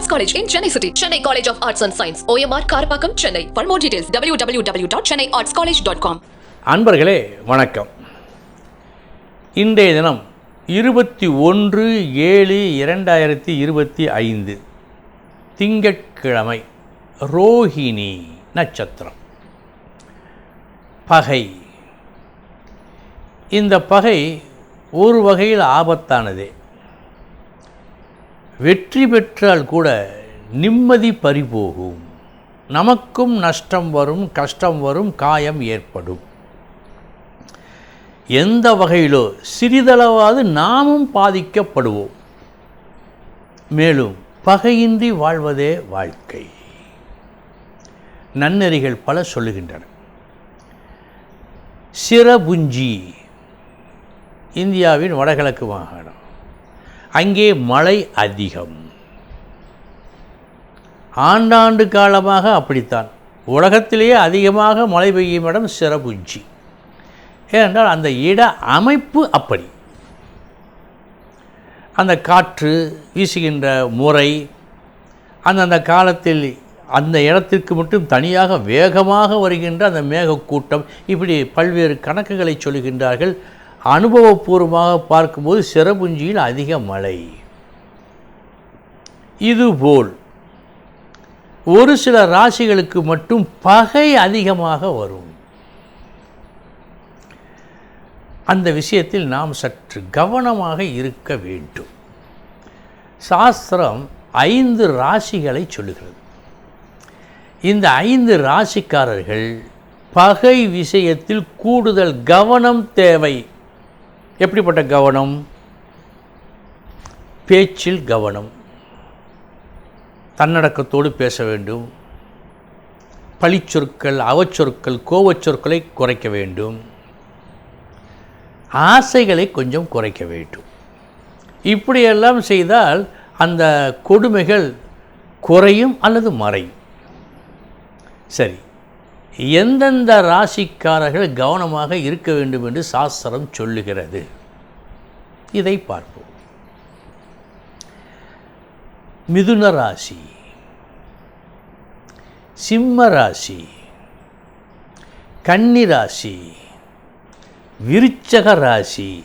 Arts college in Chennai city Chennai college of arts and science OMR Karapakkam Chennai for more details W W W dot Chennai arts college dot com அன்பர்களே வணக்கம் இன்றைய தினம் இருபத்தி ஒன்று ஏழு இரண்டாயிரத்தி இருபத்தி ஐந்து திங்கட்கிழமை ரோஹிணி நட்சத்திரம் பகை இந்த பகை ஒரு வகையில் ஆபத்தானதே வெற்றி பெற்றால் கூட நிம்மதி பறிபோகும். நமக்கும் நஷ்டம் வரும் கஷ்டம் வரும் காயம் ஏற்படும். எந்த வகையிலோ சிறிதளவாவது நாமும் பாதிக்கப்படுவோம். மேலும் பகையின்றி வாழ்வதே வாழ்க்கை. நன்னெறிகள் பல சொல்லுகின்றன. சிரபுஞ்சி இந்தியாவின் வடகிழக்கு மாகாணம். அங்கே மழை அதிகம். ஆண்டாண்டு காலமாக அப்படித்தான். உலகத்திலேயே அதிகமாக மழை பெய்யும் இடம் சிறபுஞ்சி. ஏனென்றால் அந்த இட அமைப்பு அப்படி. அந்த காற்று வீசுகின்ற முறை அந்தந்த காலத்தில் அந்த இடத்திற்கு மட்டும் தனியாக வேகமாக வருகின்ற அந்த மேகக்கூட்டம் இப்படி பல்வேறு கணக்குகளை சொல்கின்றார்கள். அனுபவபூர்வமாக பார்க்கும்போது சிறப்புஞ்சியில் அதிக மழை. இதுபோல் ஒரு சில ராசிகளுக்கு மட்டும் பகை அதிகமாக வரும். அந்த விஷயத்தில் நாம் சற்று கவனமாக இருக்க வேண்டும். சாஸ்திரம் ஐந்து ராசிகளை சொல்லுகிறது. இந்த ஐந்து ராசிக்காரர்கள் பகை விஷயத்தில் கூடுதல் கவனம் தேவை. எப்படிப்பட்ட கவனம்? பேச்சில் கவனம். தன்னடக்கத்தோடு பேச வேண்டும். பழிச்சொற்கள் அவச்சொற்கள் கோவச்சொற்களை குறைக்க வேண்டும். ஆசைகளை கொஞ்சம் குறைக்க வேண்டும். இப்படியெல்லாம் செய்தால் அந்த கொடுமைகள் குறையும் அல்லது மறையும். சரி. எந்தெந்த ராசிக்காரர்கள் கவனமாக இருக்க வேண்டும் என்று சாஸ்திரம் சொல்லுகிறது? இதை பார்ப்போம். மிதுன ராசி சிம்ம ராசி கன்னி ராசி விருச்சக ராசி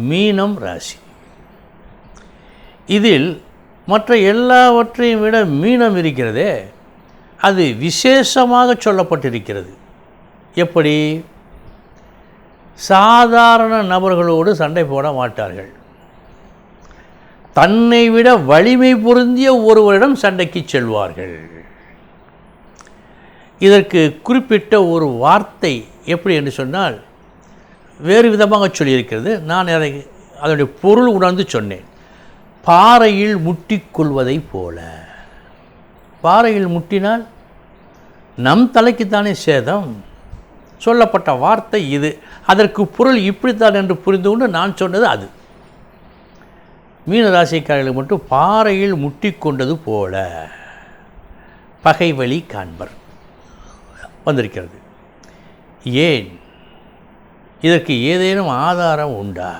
மீனம் ராசி. இதில் மற்ற எல்லாவற்றையும் விட மீனம் இருக்கிறதே. அது விசேஷமாக சொல்லப்பட்டிருக்கிறது. எப்படி? சாதாரண நபர்களோடு சண்டை போட மாட்டார்கள். தன்னை விட வலிமை பொருந்திய ஒருவரிடம் சண்டைக்கு செல்வார்கள். இதற்கு குறிப்பிட்ட ஒரு வார்த்தை எப்படி என்று சொன்னால் வேறு விதமாக சொல்லியிருக்கிறது. நான் அதை அதனுடைய பொருள் உணர்ந்து சொன்னேன். பாறையில் முட்டிக்கொள்வதை போல. பாறையில் முட்டினால் நம் தலைக்குத்தானே சேதம்? சொல்லப்பட்ட வார்த்தை இது. அதற்கு பொருள் இப்படித்தான் என்று புரிந்து கொண்டு நான் சொன்னது அது. மீனராசிக்காரர்களுக்கு மட்டும் பாறையில் முட்டிக்கொண்டது போல பகை வழி காண்பர் வந்திருக்கிறது. ஏன்? இதற்கு ஏதேனும் ஆதாரம் உண்டா?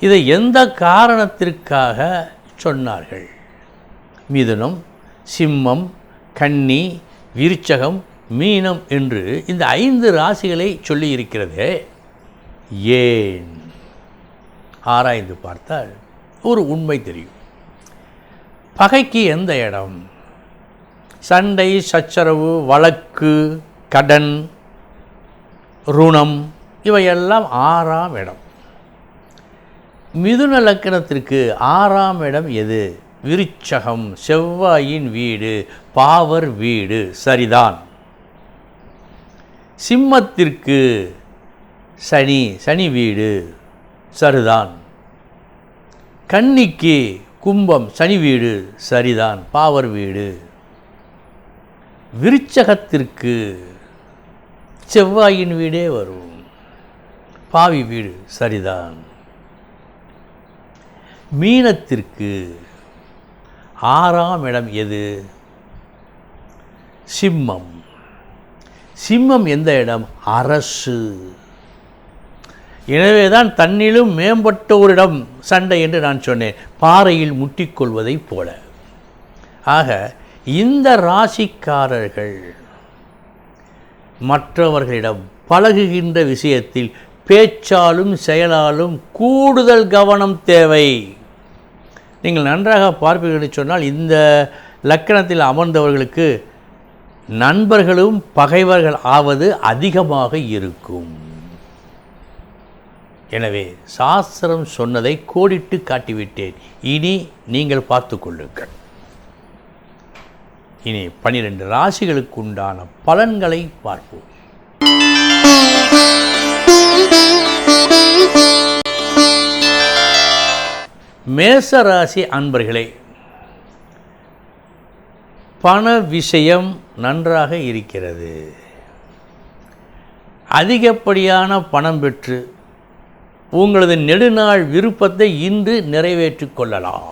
இதை எந்த காரணத்திற்காக சொன்னார்கள்? மிதுனம் சிம்மம் கன்னி விருச்சகம் மீனம் என்று இந்த ஐந்து ராசிகளை சொல்லியிருக்கிறதே. ஏன்? ஆராய்ந்து பார்த்தால் ஒரு உண்மை தெரியும். பகைக்கு எந்த இடம்? சண்டை சச்சரவு வழக்கு கடன் ருணம் இவையெல்லாம் ஆறாம் இடம். மிதுன லக்கணத்திற்கு ஆறாம் இடம் எது? விருச்சகம் செவ்வாயின் வீடு பாவர் வீடு சரிதான். சிம்மத்திற்கு சனி சனி வீடு சரிதான். கன்னிக்கு கும்பம் சனி வீடு சரிதான் பாவர் வீடு. விருச்சகத்திற்கு செவ்வாயின் வீடே வரும். பாவி வீடு சரிதான். மீனத்திற்கு ஆறாம் இடம் எது? சிம்மம். சிம்மம் எந்த இடம்? அரசு. எனவே தான் தன்னிலும் மேம்பட்டோரிடம் சண்டை என்று நான் சொன்னேன். பாறையில் முட்டிக்கொள்வதைப் போல. ஆக இந்த ராசிக்காரர்கள் மற்றவர்களிடம் பழகுகின்ற விஷயத்தில் பேச்சாலும் செயலாலும் கூடுதல் கவனம் தேவை. நீங்கள் நன்றாக பார்ப்பீர்கள் என்று சொன்னால் இந்த லக்கணத்தில் அமர்ந்தவர்களுக்கு நண்பர்களும் பகைவர்கள் ஆவது அதிகமாக இருக்கும். எனவே சாஸ்திரம் சொன்னதை கோடிட்டு காட்டிவிட்டேன். இனி நீங்கள் பார்த்து கொள்ளுங்கள். இனி பனிரெண்டு ராசிகளுக்கு உண்டான பலன்களை பார்ப்போம். மேச ராசி அன்பர்களே பண விஷயம் நன்றாக இருக்கிறது. அதிகப்படியான பணம் பெற்று உங்களது நெடுநாள் விருப்பத்தை இன்று நிறைவேற்றிக் கொள்ளலாம்.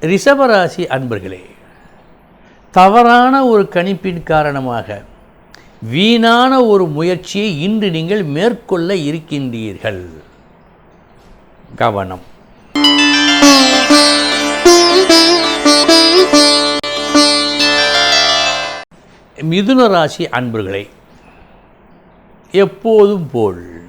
ரிஷபராசி அன்பர்களே தவறான ஒரு கணிப்பின் காரணமாக வீணான ஒரு முயற்சியை இன்று நீங்கள் மேற்கொள்ள இருக்கின்றீர்கள். கவனம். மிதுன ராசி அன்பர்களே எப்போதும் போல்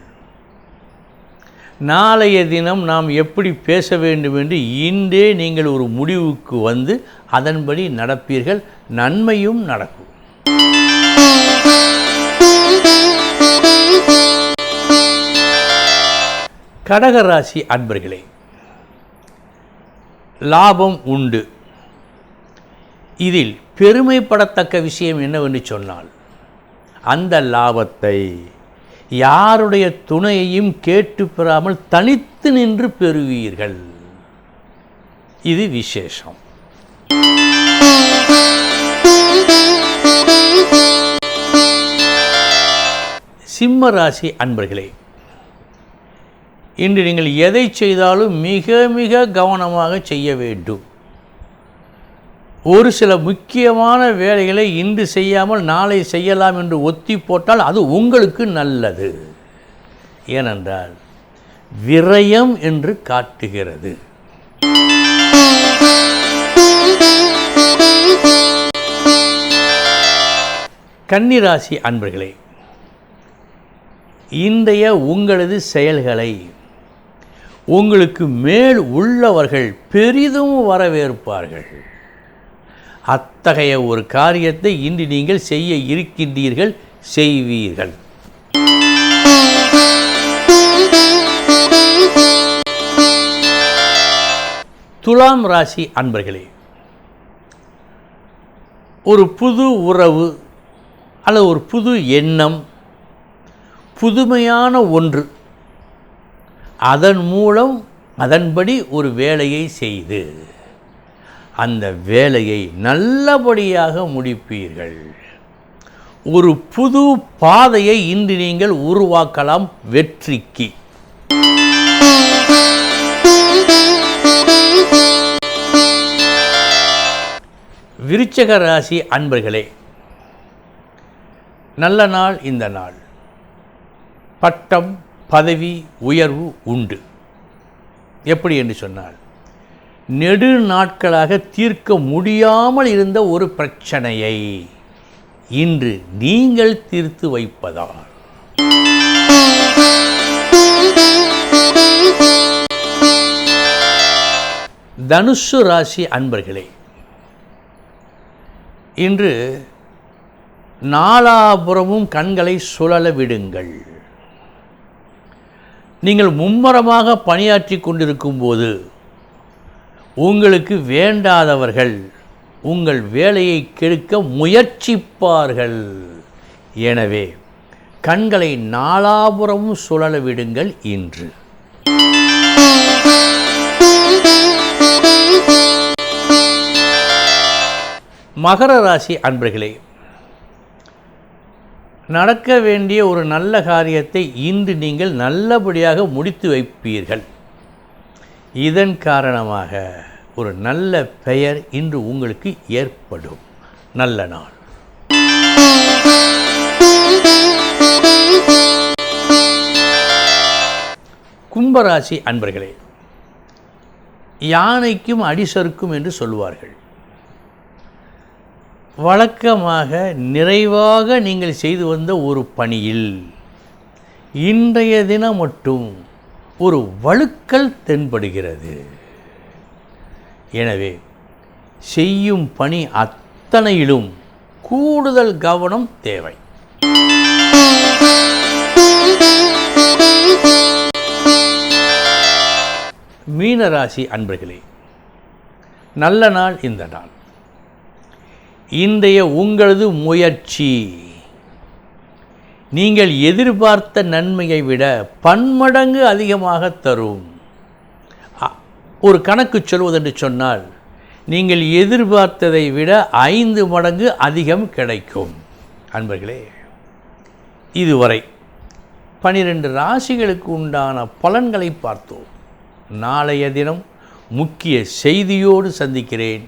நாளைய தினம் நாம் எப்படி பேச வேண்டும் என்று இன்றே நீங்கள் ஒரு முடிவுக்கு வந்து அதன்படி நடப்பீர்கள். நன்மையும் நடக்கும். கடகராசி அன்பர்களே லாபம் உண்டு. இதில் பெருமைப்படத்தக்க விஷயம் என்னவென்று சொன்னால் அந்த லாபத்தை யாருடைய துணையையும் கேட்டு பெறாமல் தனித்து நின்று பெறுவீர்கள். இது விசேஷம். சிம்ம ராசி அன்பர்களே இன்று நீங்கள் எதை செய்தாலும் மிக மிக கவனமாக செய்ய வேண்டும். ஒரு சில முக்கியமான வேலைகளை இன்று செய்யாமல் நாளை செய்யலாம் என்று ஒத்தி போட்டால் அது உங்களுக்கு நல்லது. ஏனென்றால் விரயம் என்று காட்டுகிறது. கன்னிராசி அன்பர்களே இன்றைய உங்களது செயல்களை உங்களுக்கு மேல் உள்ளவர்கள் பெரிதும் வரவேற்பார்கள். அத்தகைய ஒரு காரியத்தை இன்று நீங்கள் செய்ய இருக்கின்றீர்கள் செய்வீர்கள். துலாம் ராசி அன்பர்களே ஒரு புது உறவு அல்லது ஒரு புது எண்ணம் புதுமையான ஒன்று அதன் மூலம் அதன்படி ஒரு வேலையை செய்து அந்த வேலையை நல்லபடியாக முடிப்பீர்கள். ஒரு புது பாதையை இன்று நீங்கள் உருவாக்கலாம் வெற்றிக்கு. விருச்சக ராசி அன்பர்களே நல்ல நாள் இந்த நாள். பட்டம் பதவி உயர்வு உண்டு. எப்படி என்று சொன்னால் நெடு நாட்களாக தீர்க்க முடியாமல் இருந்த ஒரு பிரச்சனையை இன்று நீங்கள் தீர்த்து வைப்பதால். தனுசு ராசி அன்பர்களே இன்று நாலாபுறமும் கண்களை சுழல விடுங்கள். நீங்கள் மும்மரமாக பணியாற்றி கொண்டிருக்கும் போது உங்களுக்கு வேண்டாதவர்கள் உங்கள் வேலையை கெடுக்க முயற்சிப்பார்கள். எனவே கண்களை நாலாபுறமும் சுழல விடுங்கள் இன்று. மகர ராசி அன்பர்களே நடக்க வேண்டிய ஒரு நல்ல காரியத்தை இன்று நீங்கள் நல்லபடியாக முடித்து வைப்பீர்கள். இதன் காரணமாக ஒரு நல்ல பெயர் இன்று உங்களுக்கு ஏற்படும். நல்ல நாள். கும்பராசி அன்பர்களே யானைக்கும் அடிசருக்கும் என்று சொல்வார்கள். வழக்கமாக நிறைவாக நீங்கள் செய்து வந்த ஒரு பணியில் இன்றைய தினம் மட்டும் ஒரு வழுக்கல் தென்படுகிறது. எனவே செய்யும் பணி அத்தனையிலும் கூடுதல் கவனம் தேவை. மீனராசி அன்பர்களே நல்ல நாள் இந்த நாள். இன்றைய உங்களது முயற்சி. நீங்கள் எதிர்பார்த்த நன்மையை விட பன்மடங்கு அதிகமாக தரும். அ- ஒரு கணக்கு சொல்வதென்று சொன்னால் நீங்கள் எதிர்பார்த்ததை விட ஐந்து மடங்கு அதிகம் கிடைக்கும். அன்பர்களே இதுவரை பனிரெண்டு ராசிகளுக்கு உண்டான பலன்களை பார்த்தோம். நாளைய தினம் முக்கிய செய்தியோடு சந்திக்கிறேன்.